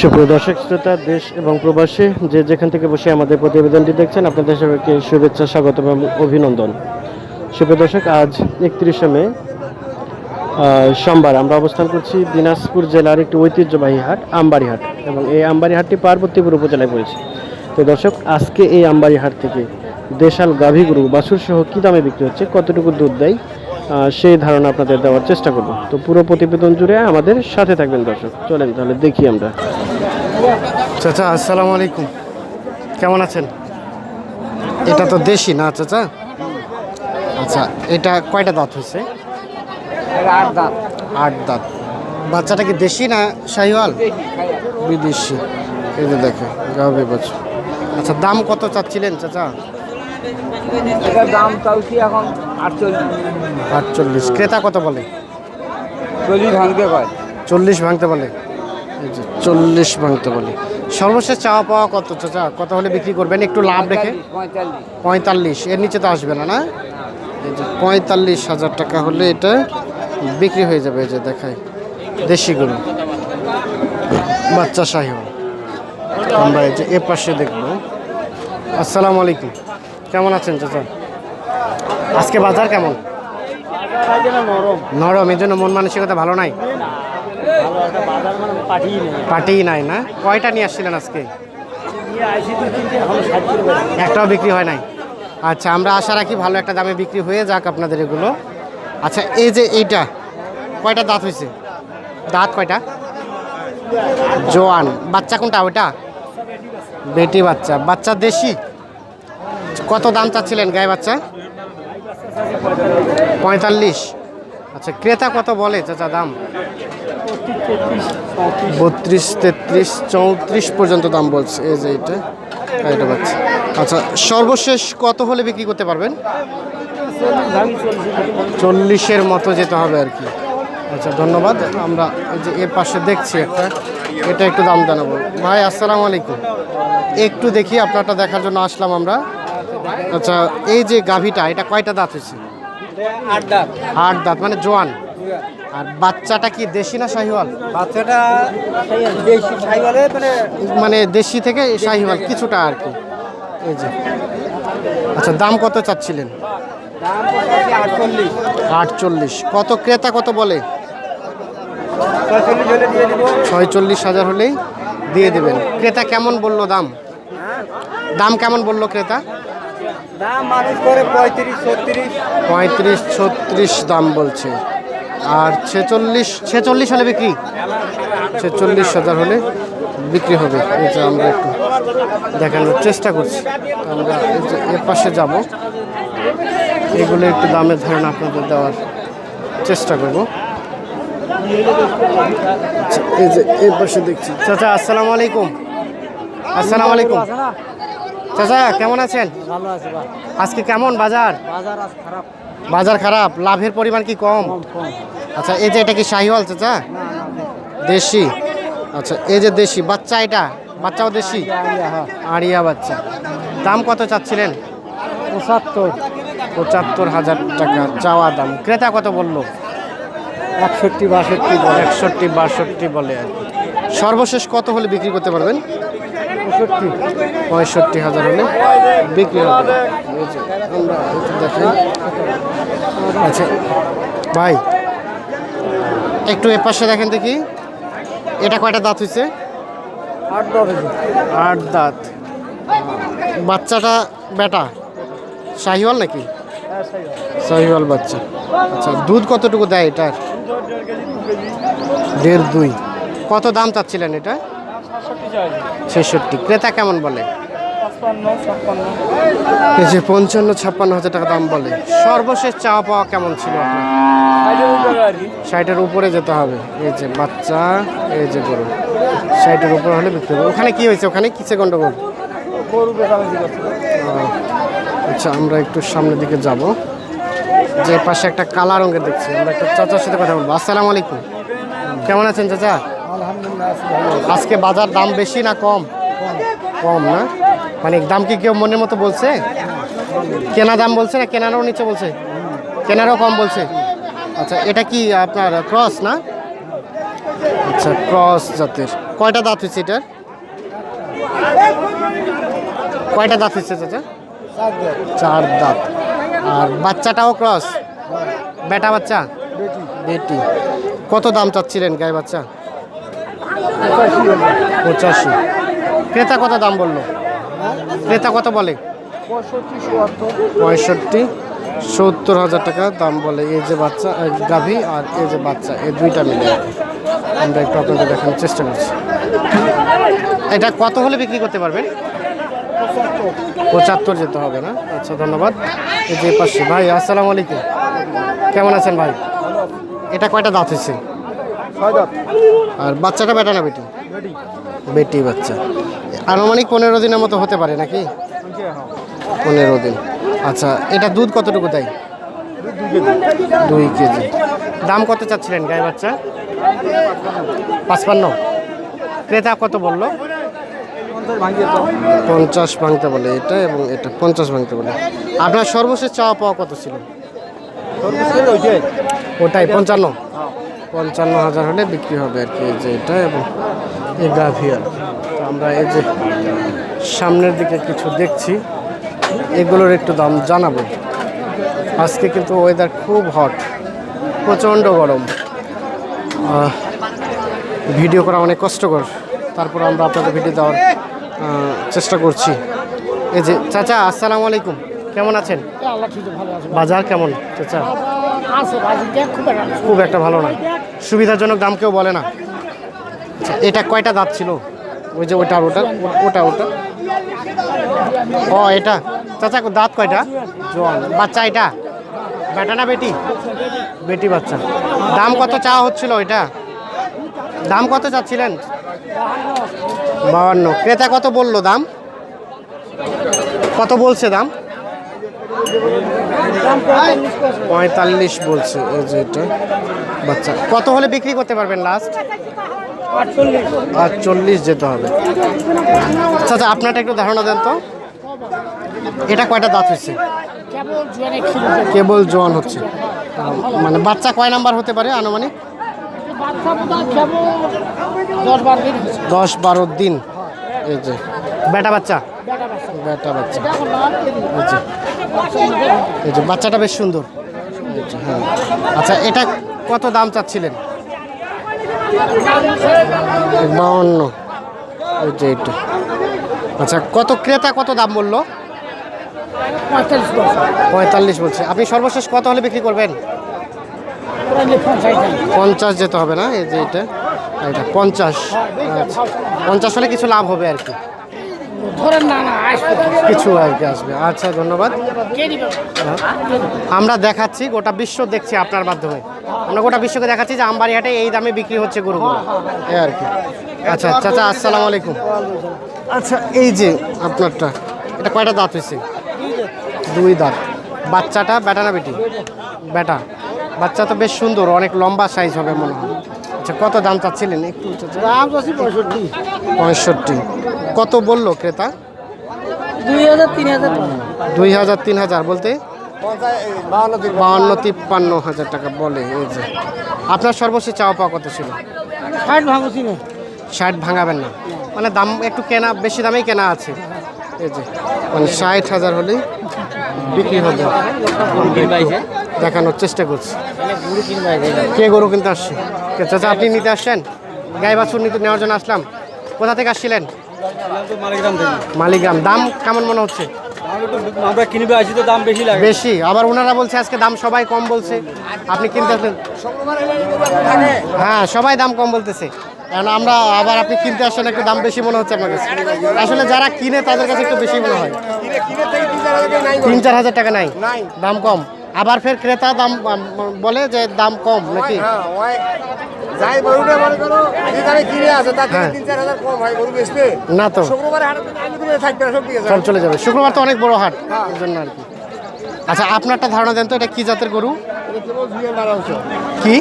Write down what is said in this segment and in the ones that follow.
সুপ্রিয় দর্শক, শ্রোতা, দেশ এবং প্রবাসী, যে যেখান থেকে বসে আমাদের প্রতিবেদনটি দেখছেন, আপনাদের সবাইকে শুভেচ্ছা স্বাগত এবং অভিনন্দন। সুপ্রিয় দর্শক, আজ একত্রিশে মে সোমবার আমরা অবস্থান করছি দিনাজপুর জেলার একটি ঐতিহ্যবাহী হাট আমবাড়ি হাট এবং এই আমবাড়ি হাটটি পার্বতীপুর উপজেলায় পড়েছে। তো দর্শক, আজকে এই আমবাড়ি হাট থেকে দেশাল গাভী গরু বাছুর সহ কী দামে বিক্রি হচ্ছে, কতটুকু দুধ দেয় সেই ধারণা আপনাদের দেওয়ার চেষ্টা করব। তো পুরো প্রতিবেদন জুড়ে আমাদের সাথে থাকবেন দর্শক। চলেন তাহলে দেখি আমরা। চাচা আসসালামু আলাইকুম। কেমন আছেন? এটা তো দেশি না চাচা? আচ্ছা এটা কয়টা দাঁত হয়েছে? আট দাঁত। আট দাঁত। বাচ্চাটা কি দেশি না শাহিওয়াল? বিদেশি। এই যে দেখে গাভী বাচ্চা আচ্ছা দাম কত চাচ্ছিলেন চাচা? এটার দাম চাইছি এখন আটচল্লিশ। আটচল্লিশ। ক্রেতা কত বলে? চল্লিশ ভাঙতে কয় চল্লিশ ভাঙতে বলে। চল্লিশ ভাঙতে বলে। সর্বশেষ চাওয়া পাওয়া কত? চাচা কত হলে বিক্রি করবেন? একটু লাভ রেখে? পঁয়তাল্লিশ। পঁয়তাল্লিশ। এর নিচে তো আসবে না না? এই যে পঁয়তাল্লিশ হাজার টাকা হলে এটা বিক্রি হয়ে যাবে এই যে দেখাই। দেশি গরু বাচ্চা সাহেব আমরা এই যে এ পাশে দেখব। আসসালামু আলাইকুম। কেমন আছেন চাচা? আজকে বাজার কেমন? নরম, এই জন্য মন মানসিকতা ভালো নাই? পাটিই নাই না? কয়টা নিয়ে আসছিলেন আজকে? একটাও বিক্রি হয় নাই। আচ্ছা আমরা আশা রাখি ভালো একটা দামে বিক্রি হয়ে যাক আপনাদের এগুলো। আচ্ছা এই যে এইটা, কয়টা দাঁত হয়েছে? দাঁত কয়টা? জোয়ান। বাচ্চা কোনটা ওটা বেটি বাচ্চা। বাচ্চা দেশি? কত দাম চাচ্ছিলেন গায়ে বাচ্চা? পঁয়তাল্লিশ। আচ্ছা ক্রেতা কত বলে চাচা দাম? বত্রিশ, তেত্রিশ, চৌত্রিশ পর্যন্ত দাম বলছে। এই যে এটা এটা আচ্ছা সর্বশেষ কত হলে বিক্রি করতে পারবেন? চল্লিশের মতো যেতে হবে আর কি। আচ্ছা ধন্যবাদ। আমরা যে এর পাশে দেখছি একটা, এটা একটু দাম জানাব। ভাই, আসসালামু আলাইকুম। একটু দেখি, আপনারটা দেখার জন্য আসলাম আমরা। আচ্ছা এই যে গাভীটা এটা কয়টা দাঁত হয়েছে? আট দাঁত। আট দাঁত মানে জোয়ান। আর বাচ্চাটা কি দেশি না শাহিওয়াল? বাচ্চাটা দেশি সাইকেলে মানে মানে দেশি থেকে শাহিওয়াল কিছুটা আর কি। এই যে। আচ্ছা দাম কত চাচ্ছিলেন? আটচল্লিশ। কত ক্রেতা কত বলে? ছয়চল্লিশ হাজার হলেই দিয়ে দেবেন। ক্রেতা কেমন বলল দাম? দাম কেমন বলল ক্রেতা? পঁয়ত্রিশ ছত্রিশ। দাম বলছে। আর ছেচল্লিশ ছেচল্লিশ হলে বিক্রি? ছেচল্লিশ হাজার হলে বিক্রি হবে। যে আমরা একটু দেখানোর চেষ্টা করছি। আমরা এর পাশে যাব। এগুলো একটু দামের ধারণা আপনাদের দেওয়ার চেষ্টা করব। আচ্ছা, এই যে এর পাশে দেখছি। চাচা আসসালামু আলাইকুম। আসসালামু আলাইকুম। চাচা কেমন আছেন? ভালো আছে আজকে কেমন বাজার? বাজার আজ খারাপ। বাজার খারাপ লাভের পরিমাণ কি কম? আচ্ছা এই যে এটা কি শাহিওয়াল চাচা? দেশি। আচ্ছা এই যে দেশি বাচ্চা এটা? বাচ্চাও দেশি? হ্যাঁ। আড়িয়া বাচ্চা। দাম কত চাচ্ছিলেন? পঁচাত্তর। পঁচাত্তর হাজার টাকা চাওয়া দাম। ক্রেতা কত বলল? একষট্টি বাষট্টি একষট্টি বাষট্টি বলে। আর সর্বশেষ কত হলে বিক্রি করতে পারবেন? পঁয়ষট্টি হাজার হলে বিক্রি হবে। আমরা দেখেন আচ্ছা ভাই একটু এ পাশে দেখেন দেখি। এটা কয়টা দাঁত হয়েছে আট দশ আট দাঁত। বাচ্চাটা বেটা? শাহিওয়াল নাকি? শাহিওয়াল। বাচ্চা। আচ্ছা দুধ কতটুকু দেয় এটার? দেড় দুই। কত দাম চাচ্ছিলেন এটা? ছেষট্টি। ক্রেতা কেমন বলে? এই যে পঞ্চান্ন ছাপ্পান্ন হাজার টাকা দাম বলে। সর্বশেষ চাওয়া পাওয়া কেমন ছিল ষাটের উপরে যেতে হবে। এই যে বাচ্চা এই যে গরু। ষাটের উপরে হলে বিক্রি হবে ওখানে কি হয়েছে? ওখানে কিসে গন্ডগোল? আচ্ছা আমরা একটু সামনের দিকে যাব। যে পাশে একটা কালা রঙের দেখছি। আমরা একটা চাচার সাথে কথা বলব। আসসালামু আলাইকুম। কেমন আছেন চাচা? আজকে বাজার দাম বেশি না কম? কম না? মানে দাম কি কেউ মনের মতো বলছে? কেনা দাম বলছে না কেনারও নিচে বলছে? কেনারও কম বলছে? আচ্ছা এটা কি আপনার ক্রস না? আচ্ছা ক্রস জাতের। কয়টা দাঁত হয়েছে এটার? কয়টা দাঁত হয়েছে চাচা? চার দাঁত। আর বাচ্চাটাও ক্রস? বেটা বাচ্চা? বেটি। বেটি। কত দাম চাচ্ছিলেন গায়ে বাচ্চা? পঁচাশি। ক্রেতা কত দাম বলল? ক্রেতা কত বলে? পঁয়ষট্টি। সত্তর হাজার টাকা দাম বলে এই যে বাচ্চা গাভী আর এই যে বাচ্চা, এই দুইটা মিলে। আমরা একটু আপনাদের দেখানোর চেষ্টা করছি। এটা কত হলে বিক্রি করতে পারবেন? পঁচাত্তর যেতে হবে না? আচ্ছা ধন্যবাদ। এই যে পাশে। ভাই, আসসালামু আলাইকুম। কেমন আছেন ভাই? এটা কয়টা দাঁত হয়েছে? আর বাচ্চাটা বেটা না বেটি? বেটি বাচ্চা। আনুমানিক পনেরো দিনের মতো হতে পারে নাকি? হ্যাঁ পনেরো দিন। আচ্ছা এটা দুধ কতটুকু দেয়? দুই কেজি। দাম কত চাচ্ছিলেন গায়ে বাচ্চা? পাঁচপান্ন। ক্রেতা কত বলল? পঞ্চাশ ভাঙতে বলে এটা এবং এটা। পঞ্চাশ ভাঙতে বলে। আপনার সর্বশেষ চাওয়া পাওয়া কত ছিল? ওটাই পঞ্চান্ন। পঞ্চান্ন হাজার হলে বিক্রি হবে আর কি এই যে এটা এবং এই গাভি আর তো আমরা এই যে সামনের দিকে কিছু দেখছি এগুলোর একটু দাম জানাব। আজকে কিন্তু ওয়েদার খুব হট প্রচণ্ড গরম। ভিডিও করা অনেক কষ্টকর। তারপর আমরা আপনাদের ভিডিও দেওয়ার চেষ্টা করছি। এই যে চাচা আসসালামু আলাইকুম। কেমন আছেন? বাজার কেমন চাচা? খুব একটা ভালো না। সুবিধাজনক দাম কেউ বলে না। আচ্ছা এটা কয়টা দাঁত ছিল? ওই যে ওটা ওটা ওটা ওটা। ও, এটা। চাচা, দাঁত কয়টা? জল বাচ্চা এটা? বেটা না বেটি? বেটি বাচ্চা। দাম কত চাওয়া হচ্ছিল এটা দাম কত চাচ্ছিলেন? বাহান্ন। ক্রেতা কত বলল দাম? কত বলছে দাম? পঁয়তাল্লিশ বলছে এই যে এটা বাচ্চা। কত হলে বিক্রি করতে পারবেন লাস্ট আটচল্লিশ যেতে হবে। আচ্ছা আচ্ছা আপনারটা একটু ধারণা দেন তো। এটা কয়টা দাঁত হচ্ছে কেবল জোয়ানে হচ্ছে। মানে বাচ্চা কয় নাম্বার হতে পারে আনুমানিক? দশ বারো দিন। এই যে বেটা বাচ্চা? বেটা বাচ্চা। বেটা বাচ্চা দেখো না এই যে বাচ্চাটা বেশ সুন্দর। হ্যাঁ। আচ্ছা এটা কত দাম চাচ্ছিলেন? বাউন্ন। এই যে এটা। আচ্ছা কত ক্রেতা কত দাম বলল? পঁয়তাল্লিশ বলছে। আপনি সর্বশেষ কত হলে বিক্রি করবেন? পঞ্চাশ পঞ্চাশ যেতে হবে না? এই যে এটা এটা পঞ্চাশ। আচ্ছা পঞ্চাশ হলে কিছু লাভ হবে আর কি। ধরেন না না আসবে কিছু আর কি আসবে। আচ্ছা ধন্যবাদ। আমরা দেখাচ্ছি গোটা বিশ্ব দেখছি আপনার মাধ্যমে। আমরা গোটা বিশ্বকে দেখাচ্ছি যে আমবাড়ি হাটে এই দামে বিক্রি হচ্ছে গরুগুলো। এই আর কি। আচ্ছা চাচা আসসালামু আলাইকুম। আচ্ছা এই যে আপনারটা এটা কয়টা দাঁত হয়েছে? দুই দাঁত। বাচ্চাটা বেটা না বেটি? বেটা। বাচ্চা তো বেশ সুন্দর অনেক লম্বা সাইজ হবে মনে হয়। আচ্ছা কত দাম চাচ্ছিলেন একটু দাম আছে পঁয়ষট্টি। পঁয়ষট্টি। কত বলল ক্রেতা? দুই হাজার তিন হাজার। দুই হাজার তিন হাজার বলতে? বাউন্ন বাহান্ন তিপ্পান্ন। হাজার টাকা বলে এই যে। আপনার সর্বশেষ চাওয়া পাওয়া কত ছিল? ষাট ভাঙছি না ষাট ভাঙাবেন না। মানে দাম একটু কেনা বেশি দামেই কেনা আছে। এই যে মানে ষাট হাজার হলেই বিক্রি হবে দেখানোর চেষ্টা করছি। কে গরু কিনতে আসছে? চাচা আপনি নিতে আসছেন? গাই বাছুর নিতে নেওয়ার জন্য আসলাম। কোথা থেকে আসছিলেন? মালিগ্রাম। মালিগ্রাম দাম কেমন মনে হচ্ছে? আমরা কিনবে আসি তো দাম বেশি লাগে। বেশি। আবার ওনারা বলছে আজকে দাম সবাই কম বলছে। আপনি কিনতে আসলেন? হ্যাঁ সবাই দাম কম বলতেছে। কারণ আমরা আবার আপনি কিনতে আসছেন একটু দাম বেশি মনে হচ্ছে আপনার কাছে। আসলে যারা কিনে তাদের কাছে একটু বেশি মনে হয়। তিন চার হাজার টাকা নাই। দাম কম। আবার ফের ক্রেতা দাম বলে যে দাম কম নাকি? যাই গরুটা মনে করো যে কিনে আছে তার থেকে হ্যাঁ। তিন চার হাজার কম হয় গরু বেচতে না তো। শুক্রবারে হাটের দিন আমি তুমি থাকবে সব দিয়ে সব চলে যাবে। শুক্রবার তো অনেক বড় হাট এর জন্য আর কি। আচ্ছা আপনারটা ধারণা দেন তো এটা কি জাতের গরু? কি?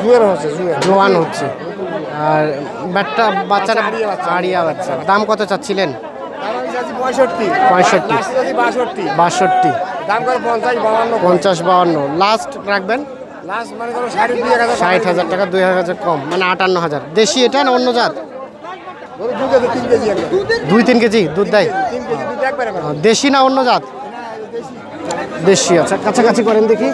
জুয়ের হচ্ছে জোয়ান হচ্ছে। আর বাচ্চা বাচ্চাটা আড়িয়া বাচ্চা দাম কত চাচ্ছিলেন? পঁয়ষট্টি। বাষট্টি। পঞ্চাশ বাউন্ন লাস্ট রাখবেন? ষাট হাজার টাকা, দুই হাজার কম। মানে আটান্ন হাজার। দেশি এটা না অন্য জাত? দুই তিন কেজি, দুধ দেয়? দেশি না অন্য জাত? দেশি আচ্ছা কাছাকাছি করেন দেখি।